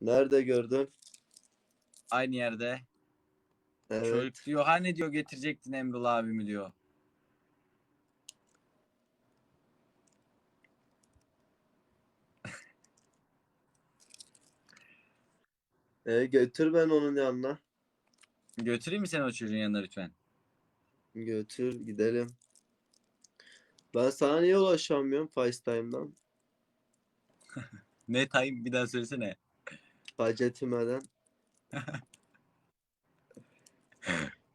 Nerede gördün? Aynı yerde. Evet. Çocuk diyor hani diyor getirecektin Emrullah abimi diyor. E, götür ben onun yanına. Götüreyim mi seni o çocuğun yanına lütfen? Götür gidelim. Ben sana niye ulaşamıyorum FaceTime'dan? Ne time bir daha söylesene. Facetimeden.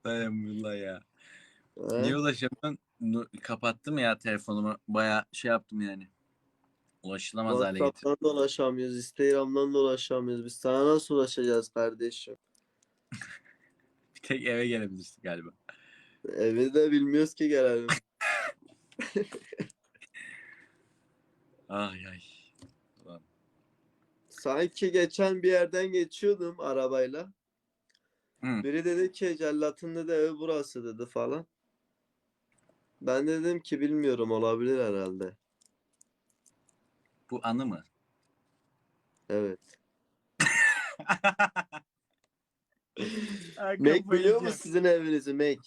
Hay Emrullah ya. He? Niye ulaşamıyorsun? Kapattım ya telefonumu. Baya şey yaptım yani. Ulaşılamaz hale getirdim. WhatsApp'tan da ulaşamıyoruz. Instagram'dan da ulaşamıyoruz. Biz sana nasıl ulaşacağız kardeşim? Bir tek eve gelebilirsin galiba. Evi de bilmiyoruz ki gelelim. Ay ay. Sanki geçen bir yerden geçiyordum arabayla. Hı. Biri dedi ki cellatın dedi evi burası dedi falan. Ben de dedim ki bilmiyorum olabilir herhalde. Bu anı mı? Evet. Kafayı biliyor mu sizin evinizi Mac?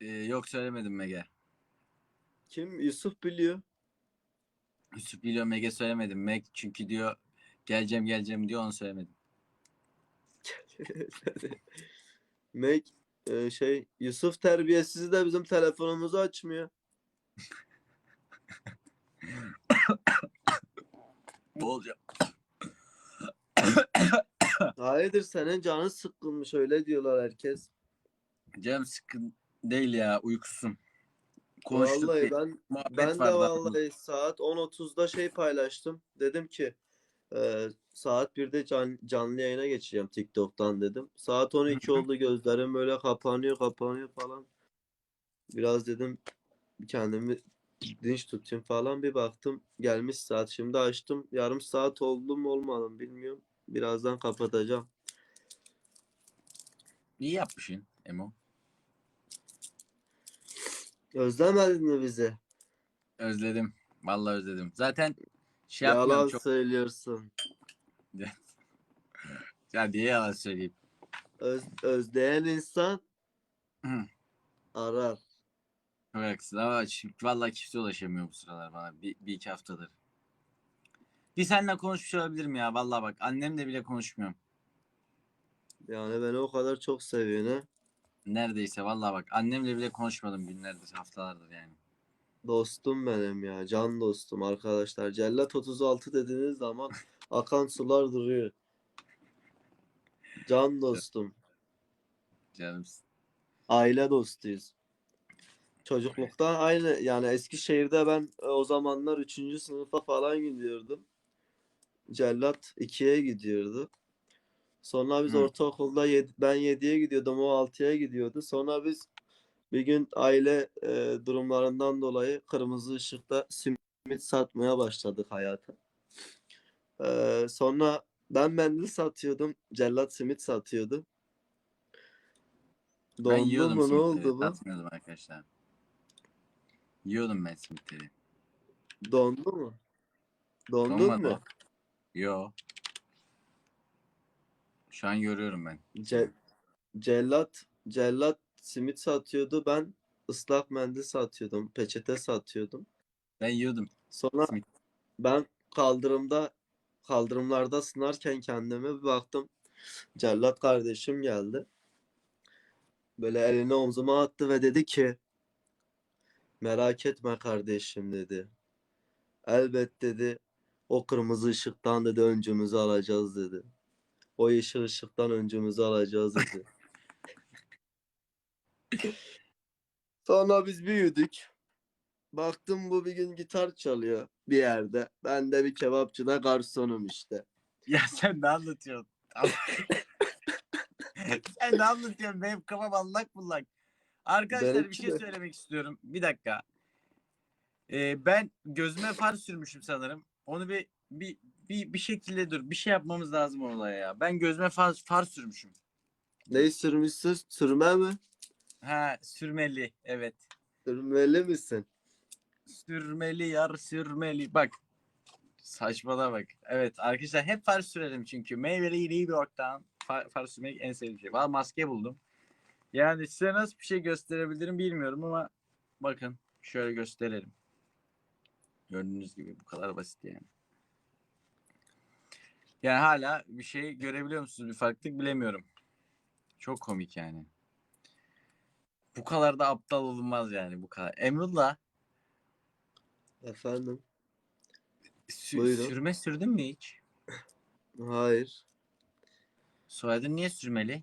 Ee, yok söylemedim Mege. Kim? Yusuf biliyor. Yusuf biliyor Mege söylemedim. Meg çünkü diyor geleceğim geleceğim diyor onu söylemedim. Mac e, şey Yusuf terbiyesiz de bizim telefonumuzu açmıyor. Ne olacak? Hayırdır senin canın sıkkınmış öyle diyorlar herkes. Canım sıkın değil ya uykusuzum. Konuştuk Vallahi ben ben de vallahi saat 10.30'da şey paylaştım. Dedim ki e, saat 1'de can, canlı yayına geçeceğim TikTok'tan dedim. Saat 12 Hı hı. oldu gözlerim böyle kapanıyor kapanıyor falan. Biraz dedim kendimi dinç tutayım falan bir baktım gelmiş saat şimdi açtım yarım saat oldu mu olmadı mı bilmiyorum. Birazdan kapatacağım. İyi yapmışsın Emo. Özlemedin mi bizi? Özledim. Vallahi özledim. Zaten şey yapmıyorum Yalan çok. söylüyorsun. Ya diye yalan söyleyeyim. Öz, özleyen insan Hı. arar. Çok haklısın ama şimdi vallahi kimse ulaşamıyor bu sıralar bana. Bir, bir iki haftadır. Bir seninle konuşmuş olabilirim ya. Vallahi bak annemle bile konuşmuyorum. Yani beni o kadar çok seviyor ne? Neredeyse vallahi bak annemle bile konuşmadım günlerdir haftalardır yani. Dostum benim ya. Can dostum arkadaşlar. Cellat 36 dediğiniz zaman akan sular duruyor. Can dostum. Canımsın. Aile dostuyuz. Çocuklukta aynı yani Eskişehir'de ben e, o zamanlar 3. sınıfa falan gidiyordum. Cellat 2'ye gidiyordu. Sonra biz Hı. ortaokulda yed- ben 7'ye gidiyordum, o 6'ya gidiyordu. Sonra biz bir gün aile e, durumlarından dolayı kırmızı ışıkta simit satmaya başladık hayata. E, sonra ben mendil satıyordum, Cellat simit satıyordu. Ben Dondu yiyordum mu ne simitleri. oldu bu? Satmıyordum arkadaşlar. Yiyordum ben simitleri. Dondu mu? Dondun Donmadı. mu? Yo. Şu an görüyorum ben. Ce- cellat cellat simit satıyordu. Ben ıslak mendil satıyordum. Peçete satıyordum. Ben yiyordum. Sonra Simit. ben kaldırımda kaldırımlarda sınarken kendime bir baktım. Cellat kardeşim geldi. Böyle elini omzuma attı ve dedi ki merak etme kardeşim dedi. Elbet dedi o kırmızı ışıktan dedi öncümüzü alacağız dedi. O yeşil ışıktan öncümüzü alacağız dedi. Sonra biz büyüdük. Baktım bu bir gün gitar çalıyor bir yerde. Ben de bir kebapçıda garsonum işte. Ya sen ne anlatıyorsun? sen ne anlatıyorsun? Benim kafam allak bullak. Arkadaşlar bir Benimki şey de. söylemek istiyorum. Bir dakika. Ee, ben gözüme far sürmüşüm sanırım. Onu bir bir bir, bir şekilde dur. Bir şey yapmamız lazım olaya ya. Ben gözüme far, far sürmüşüm. Neyi sürmüşsün? Sürme mi? Ha sürmeli. Evet. Sürmeli misin? Sürmeli yar sürmeli. Bak. Saçmalama bak. Evet arkadaşlar hep far sürelim çünkü. Meyveli bir ortam. Far, far sürmek en sevdiğim şey. Valla maske buldum. Yani size nasıl bir şey gösterebilirim bilmiyorum ama bakın şöyle gösterelim. Gördüğünüz gibi bu kadar basit yani. Yani hala bir şey görebiliyor musunuz? Bir farklılık bilemiyorum. Çok komik yani. Bu kadar da aptal olunmaz yani bu kadar. Emrullah Efendim? sü- Buyurun. sürme sürdün mü hiç? Hayır. Soyadın niye sürmeli?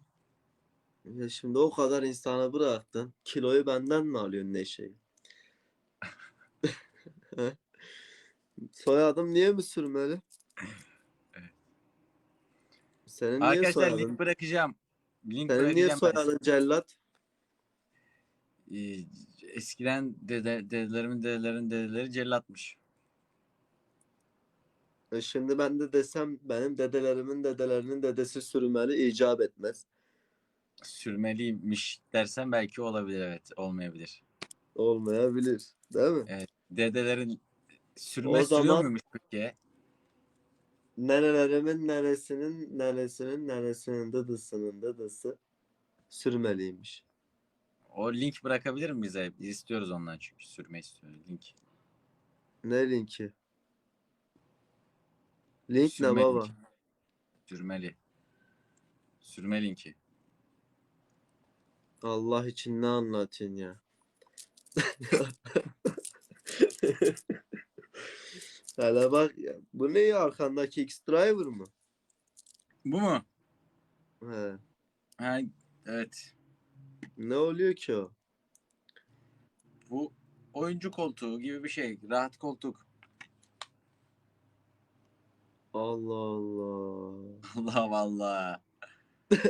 Ya şimdi o kadar insanı bıraktın. Kiloyu benden mi alıyorsun Neşe'yi? Soyadım niye mi sürmeli? Senin niye Arkadaşlar soyadın? link bırakacağım. Link Senin niye bırakacağım. ben soyadın cellat? size. Ee, eskiden dede, dedelerimin dedelerin dedeleri cellatmış. E şimdi ben de desem benim dedelerimin dedelerinin dedesi sürmeli icap etmez. Sürmeliymiş dersen belki olabilir evet. Olmayabilir. Olmayabilir. Değil mi? Evet. Dedelerin sürme O sürüyor zaman- muymuş peki? Nerelerimin neresinin neresinin neresinin dıdısının dıdısı sürmeliymiş. O link bırakabilir mi bize? Biz istiyoruz ondan çünkü sürme istiyoruz. Link. Ne linki? Link Sürme ne baba? linki. Sürmeli. Sürme linki. Allah için ne anlatıyorsun ya? Hele bak ya. Bu ne ya arkandaki X-Driver mı? Bu mu? He. Ha, evet. Ne oluyor ki o? Bu oyuncu koltuğu gibi bir şey. Rahat koltuk. Allah Allah. Allah Allah.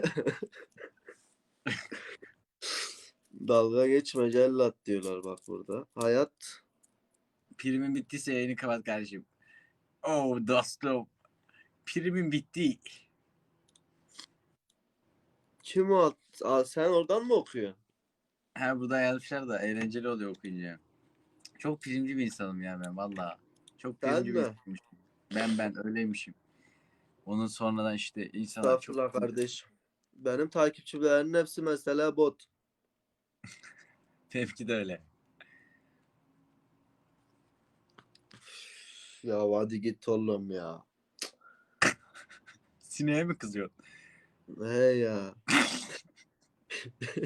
Dalga geçme cellat diyorlar bak burada. Hayat Primin bittiyse yayını kapat kardeşim. Oh dostum. Primin bitti. kim o? Aa, sen oradan mı okuyorsun? Ha burada yazmışlar da eğlenceli oluyor okuyunca. Çok primci bir insanım ya ben valla. Çok Ben primci bir mi? insanmışım. Ben ben öyleymişim. Onun sonradan işte insanlar çok... Estağfurullah kardeşim. Benim takipçilerimin hepsi mesela bot. Tepki de öyle. Ya hadi git oğlum ya. Sineğe mi kızıyor? He ya.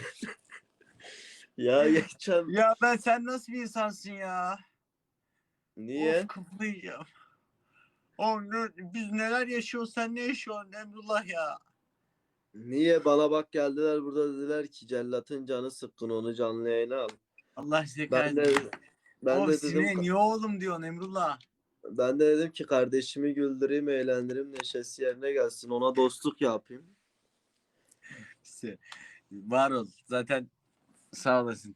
ya geçen Ya ben sen nasıl bir insansın ya? niye? Of kafayı. Oğlum ne- biz neler yaşıyoruz sen ne yaşıyorsun Emrullah ya? Niye bana bak geldiler burada dediler ki cellatın canı sıkkın onu canlı yayına al. Allah size Ben de kahretsin. ben Oğlum de sineğe dedim niye oğlum diyorsun Emrullah? Ben de dedim ki kardeşimi güldüreyim eğlendireyim neşesi yerine gelsin ona dostluk yapayım. İşte, var ol. Zaten sağ olasın.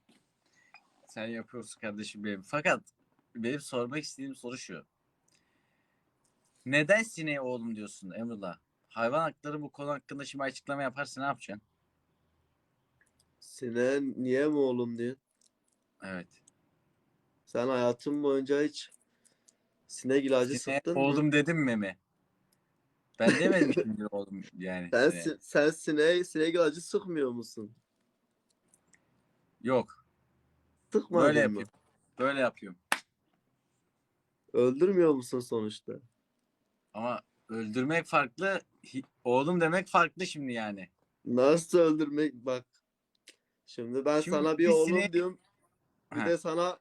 Sen yapıyorsun kardeşim benim. Fakat benim sormak istediğim soru şu. Neden sineğe oğlum diyorsun Emrullah? Hayvan hakları bu konu hakkında şimdi açıklama yaparsa ne yapacaksın? Sineğe niye mi oğlum diyor. Evet. Sen hayatın boyunca hiç sinek ilacı Sineğe sıktın mı? oğlum dedim mi mi? Ben demedim şimdi oğlum yani. Sen, sineğe. si- sen sineğe sinek ilacı sıkmıyor musun? Yok. Sıkmadın Böyle mı? yapıyorum. Böyle yapıyorum. Öldürmüyor musun sonuçta? Ama öldürmek farklı. hi- Oğlum demek farklı şimdi yani. Nasıl öldürmek? Bak. Şimdi ben Şimdi sana bir bir oğlum sinek- diyorum. Bir Ha. de sana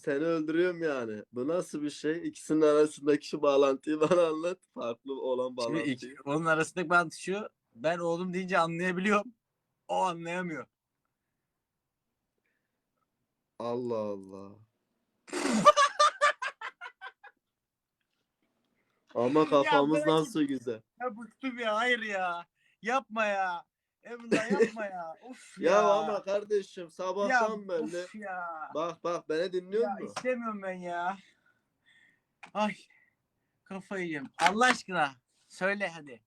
seni öldürüyorum yani. Bu nasıl bir şey? İkisinin arasındaki şu bağlantıyı bana anlat. Farklı olan Şimdi bağlantıyı. iki, onun arasındaki bağlantı şu. Ben oğlum deyince anlayabiliyorum. O anlayamıyor. Allah Allah. Ama kafamız bırak nasıl güzel. Ya bıktım ya hayır ya. Yapma ya. Emrullah yapma ya. Uf ya. Ya ama kardeşim ya, sabahtan belli. Uf ya. Bak bak beni dinliyor Ya musun? istemiyorum ben ya. Ay. Kafayı yiyeyim. Allah aşkına. Söyle hadi.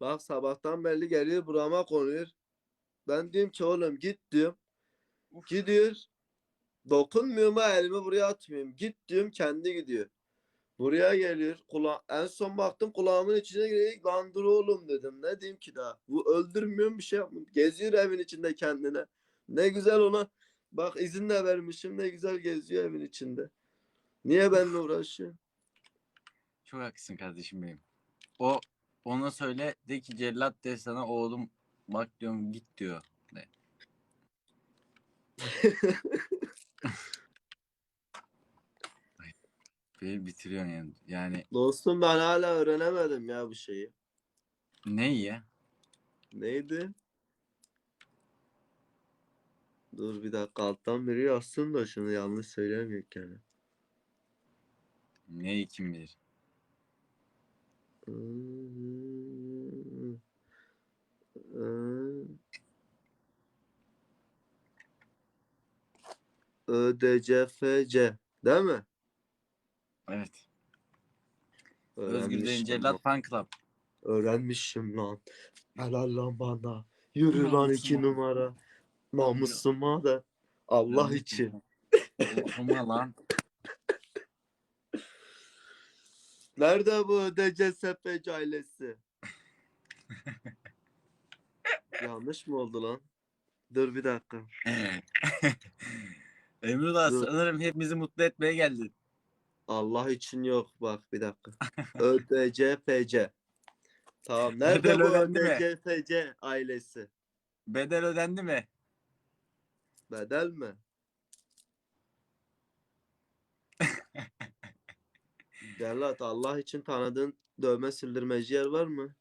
Bak sabahtan belli geliyor burama konuyor. Ben diyorum ki oğlum git diyorum. Gidiyor. Dokunmuyorum ha elimi buraya atmıyorum. Git diyorum kendi gidiyor. Buraya geliyor. Kula en son baktım kulağımın içine giriyor. Lan dur oğlum dedim. Ne diyeyim ki daha? Bu öldürmüyor bir şey yapmıyor. Geziyor evin içinde kendine. Ne güzel ona. Bak izin de vermişim. Ne güzel geziyor evin içinde. Niye benimle uğraşıyor? Çok haklısın kardeşim benim. O ona söyle de ki cellat de sana oğlum bak diyorum git diyor. De. Ay, Beni bitiriyorsun yani. Yani Dostum ben hala öğrenemedim ya bu şeyi. ne ya? Neydi? Dur bir dakika alttan biri yazsın da şunu yanlış söylemiyor yani. Neyi kim bilir? ÖDCFC değil mi? Evet. Özgür Öğrenmişim Dayın lan. Cellat Fan Club. Öğrenmişim lan. Helal lan bana. Yürü lan Namusuma. iki numara. Namusuma da. Allah için. Okuma lan. Nerede bu ÖDCFC ailesi? Yanlış mı oldu lan? Dur bir dakika. Emrullah Dur. sanırım hepimizi mutlu etmeye geldin. Allah için yok bak bir dakika. ÖDCFC. Tamam. Nerede Bedel bu ödendi mi? ÖDCFC ailesi? Bedel ödendi mi? Bedel mi? Cellat Allah için tanıdığın dövme sildirmeci yer var mı?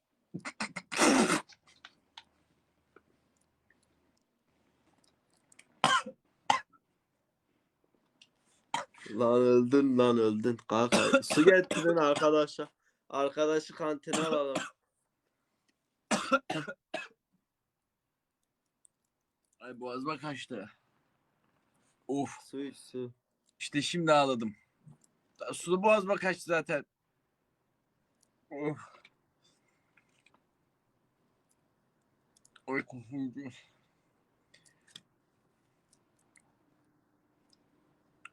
Lan öldün lan öldün. Kalk hadi. Su getirin arkadaşa. Arkadaşı kantine alalım. Ay boğazıma kaçtı. Of. Su iç su. İşte şimdi ağladım. Sulu boğazıma kaçtı zaten. Of. Oy kafam.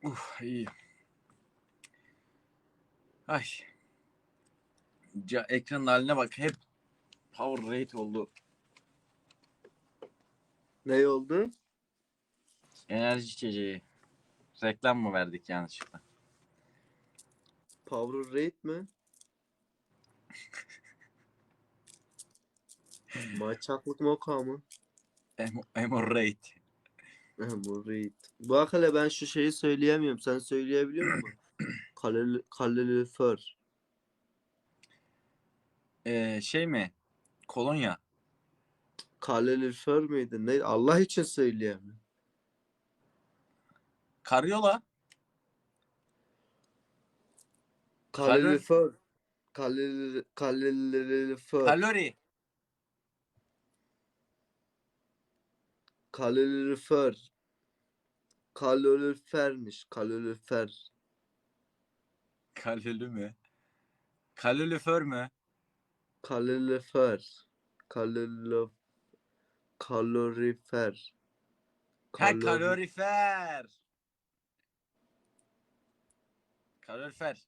Uf iyi. Ay. Ca ekranın haline bak hep power rate oldu. Ne oldu? Enerji içeceği. Reklam mı verdik yanlışlıkla? Power rate mi? Maçaklık moka mı? Emo, emo rate. Bu rate. Bak hele ben şu şeyi söyleyemiyorum. Sen söyleyebiliyor musun? Kalori, kalorifer. Ee, şey mi? Kolonya. Kalorifer miydi? Ne? Allah için söyleyemiyorum. Karyola. Kalorifer. Kalori, kalorifer. Kalori. Kalorifer. Kalorifermiş. Kalorifer. Kalori mi? Kalorifer mü? Kalorifer. Kalori kalorifer. Ha Kalori- kalorifer. Kalorifer.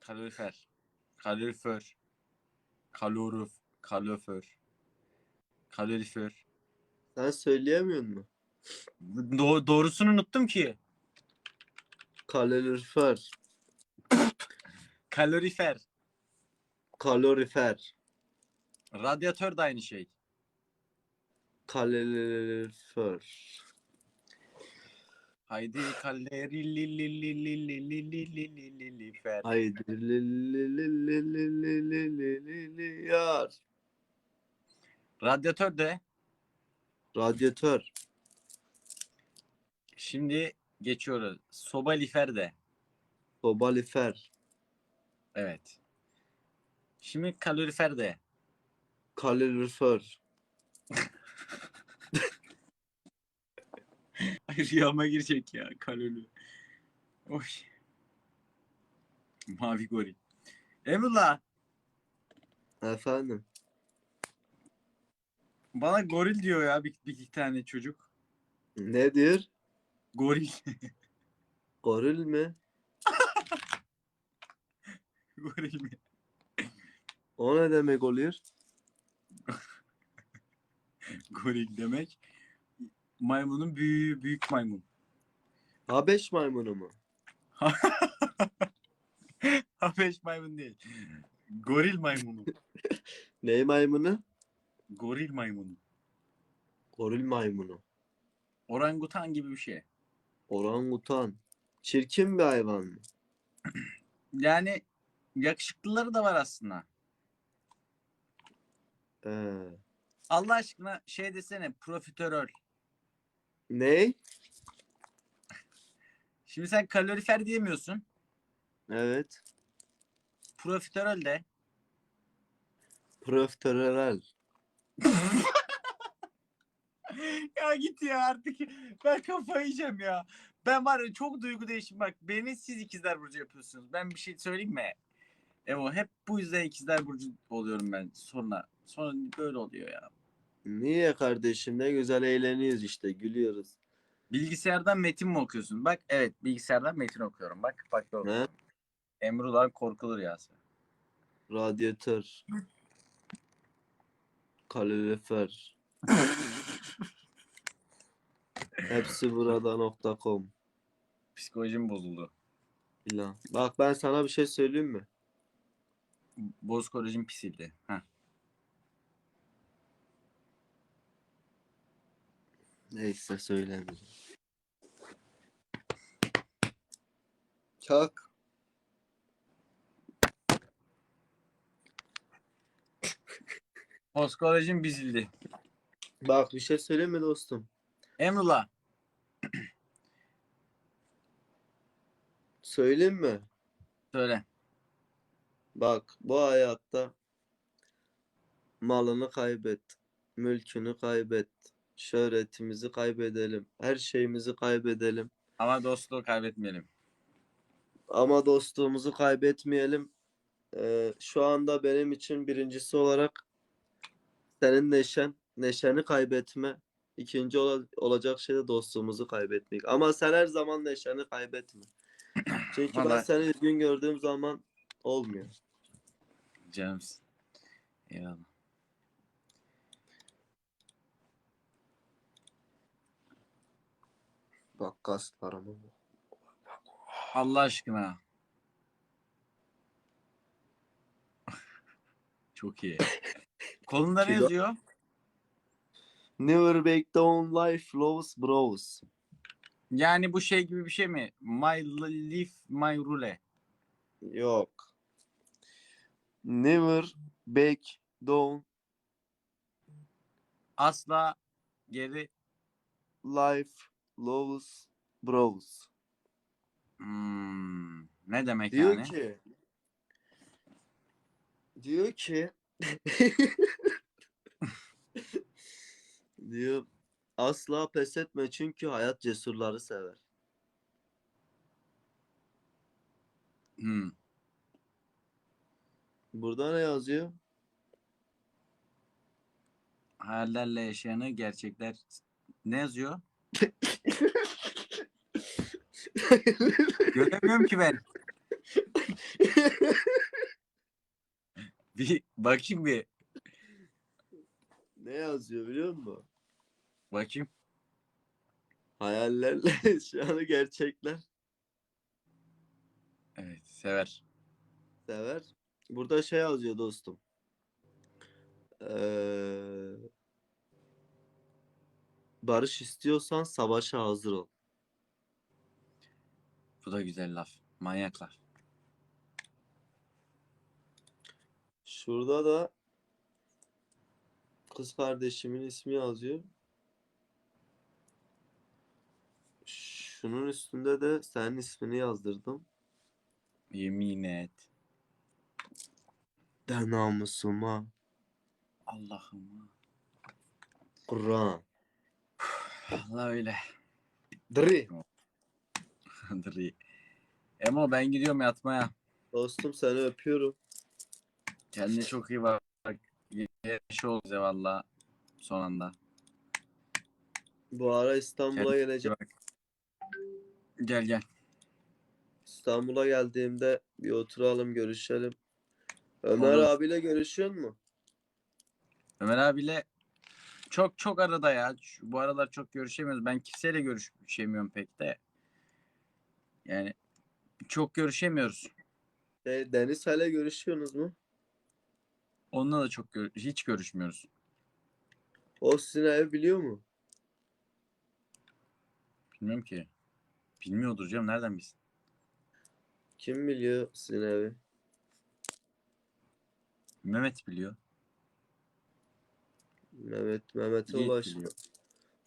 Kalorifer. Kalorifer. Kalorif. Kalorifer. Kalorifer. Sen söyleyemiyor musun? Do- doğrusunu unuttum ki. Kalorifer. Kalorifer. Kalorifer. Radyatör de aynı şey. Kalorifer. Haydi kalori li li li. Haydi li li li li li li li li li li yar. Radyatör de Radyatör. şimdi geçiyoruz. Sobalifer de. Sobalifer. Evet. Şimdi kalorifer de. Kalorifer. Rüyama girecek ya kalori. Oy. Mavi goril. Emrullah Efendim. Bana goril diyor ya bir, bir iki tane çocuk. Ne diyor? Goril. Goril mi? Goril mi? O ne demek oluyor? Goril demek maymunun büyüğü büyük maymun. Habeş maymunu mu? Habeş maymun değil. Goril maymunu. Ney maymunu? Goril maymunu. Goril maymunu. Orangutan gibi bir şey. Orangutan. Çirkin bir hayvan mı? Yani yakışıklıları da var aslında. Ee, Allah aşkına şey desene profiterol. ney? Şimdi sen kalorifer diyemiyorsun. Evet. Profiterol de. Profiterol. Ya git ya artık. Ben kafayı yiyeceğim ya. Ben var ya çok duygu değişim. Bak beni siz ikizler burcu yapıyorsunuz. Ben bir şey söyleyeyim mi? Evo hep bu yüzden ikizler burcu oluyorum ben sonra. Sonra böyle oluyor ya. Niye kardeşim? Ne güzel eğleniyoruz işte. Gülüyoruz. Bilgisayardan metin mi okuyorsun? Bak evet bilgisayardan metin okuyorum. Bak bak doğru. He? Emrullah korkulur ya. Radyatör. Kalorifer. Hepsi burada.com Psikolojim bozuldu. filan. Bak ben sana bir şey söyleyeyim mi? Bozkolojim pisildi. Heh. Neyse söylemeyeyim. Çak. Psikolojim bizildi. Bak bir şey söyleyeyim mi dostum? Emrullah. Söyleyeyim mi? Söyle. Bak bu hayatta malını kaybet, mülkünü kaybet, şöhretimizi kaybedelim, her şeyimizi kaybedelim. Ama dostluğu kaybetmeyelim. Ama dostluğumuzu kaybetmeyelim. Ee, şu anda benim için birincisi olarak senin neşen, neşeni kaybetme. İkinci ola- olacak şey de dostluğumuzu kaybetmek. Ama sen her zaman neşeni kaybetme. Çünkü ben Vallahi- seni üzgün gördüğüm zaman olmuyor. Canımsın. Eyvallah. Bak kaslarıma bak. Allah aşkına. Çok iyi. Kolunda ne Kilo- yazıyor? Never back down life loves bros. Yani bu şey gibi bir şey mi? My life, my rule. Yok. Never back down Asla geri life loves bros. Hmm, ne demek Diyor yani? ki diyor ki diyor asla pes etme çünkü hayat cesurları sever. Hmm. Burada ne yazıyor? Hayallerle yaşayanı gerçekler ne yazıyor? Göremiyorum ki ben. Bir bakayım bir. ne yazıyor biliyor musun? Bakayım. Hayallerle şu anı gerçekler Evet, sever. sever. Burada şey yazıyor dostum. Ee, barış istiyorsan savaşa hazır ol. Bu da güzel laf. Manyak laf. Şurada da kız kardeşimin ismi yazıyor. Şunun üstünde de senin ismini yazdırdım. Yemin et. De namusuma Allah'ım. Kur'an. Allah öyle. Dri. Dur iyi. Emo ben gidiyorum yatmaya. Dostum seni öpüyorum. Kendine çok iyi bak. Yaş ol bize valla son anda. Bu ara İstanbul'a Kendine iyi geleceğim. bak. Gel gel. İstanbul'a geldiğimde bir oturalım görüşelim. Ömer Olur. abiyle görüşüyor mu? Ömer abiyle çok çok arada ya. Şu- Bu aralar çok görüşemiyoruz. Ben kimseyle görüşemiyorum pek de. Yani çok görüşemiyoruz. Şey, Deniz hele görüşüyorsunuz mu? Onunla da çok gör- hiç görüşmüyoruz. O sizin evi biliyor mu? Bilmiyorum ki. Bilmiyordur canım nereden bilsin? Kim biliyor sizin evi? Mehmet biliyor. Mehmet Mehmet'e Yiğit ulaş. biliyor.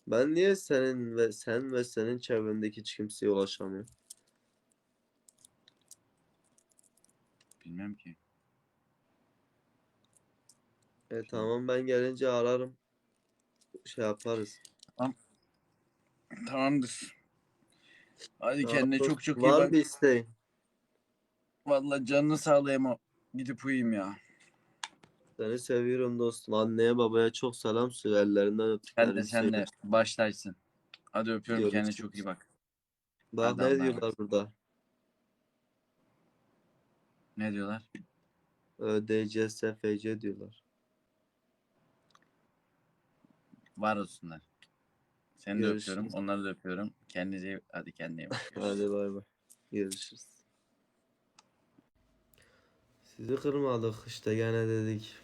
Ben niye senin ve sen ve senin çevrendeki hiç kimseye ulaşamıyorum? Bilmem ki. E tamam ben gelince ararım. Şey yaparız. Tamamdır. Hadi Ne kendine çok çok iyi Var bak. bir isteğin. Vallahi canını sağlayayım o. Gidip uyuyayım ya. Seni seviyorum dostum. Anneye babaya çok selam söyle. Ellerinden Sen de öptüklerimi sen söyle. de baştaysın. Hadi öpüyorum kendine Görüşürüz. çok iyi bak. Bak ne diyorlar burada? Ne diyorlar? ÖDC, SFC diyorlar. Var olsunlar. Seni de Görüşürüz. öpüyorum. Onları da öpüyorum. Kendinize iyi- hadi kendine iyi bak. Hadi bay bay. Görüşürüz. Sizi kırmadık işte gene dedik.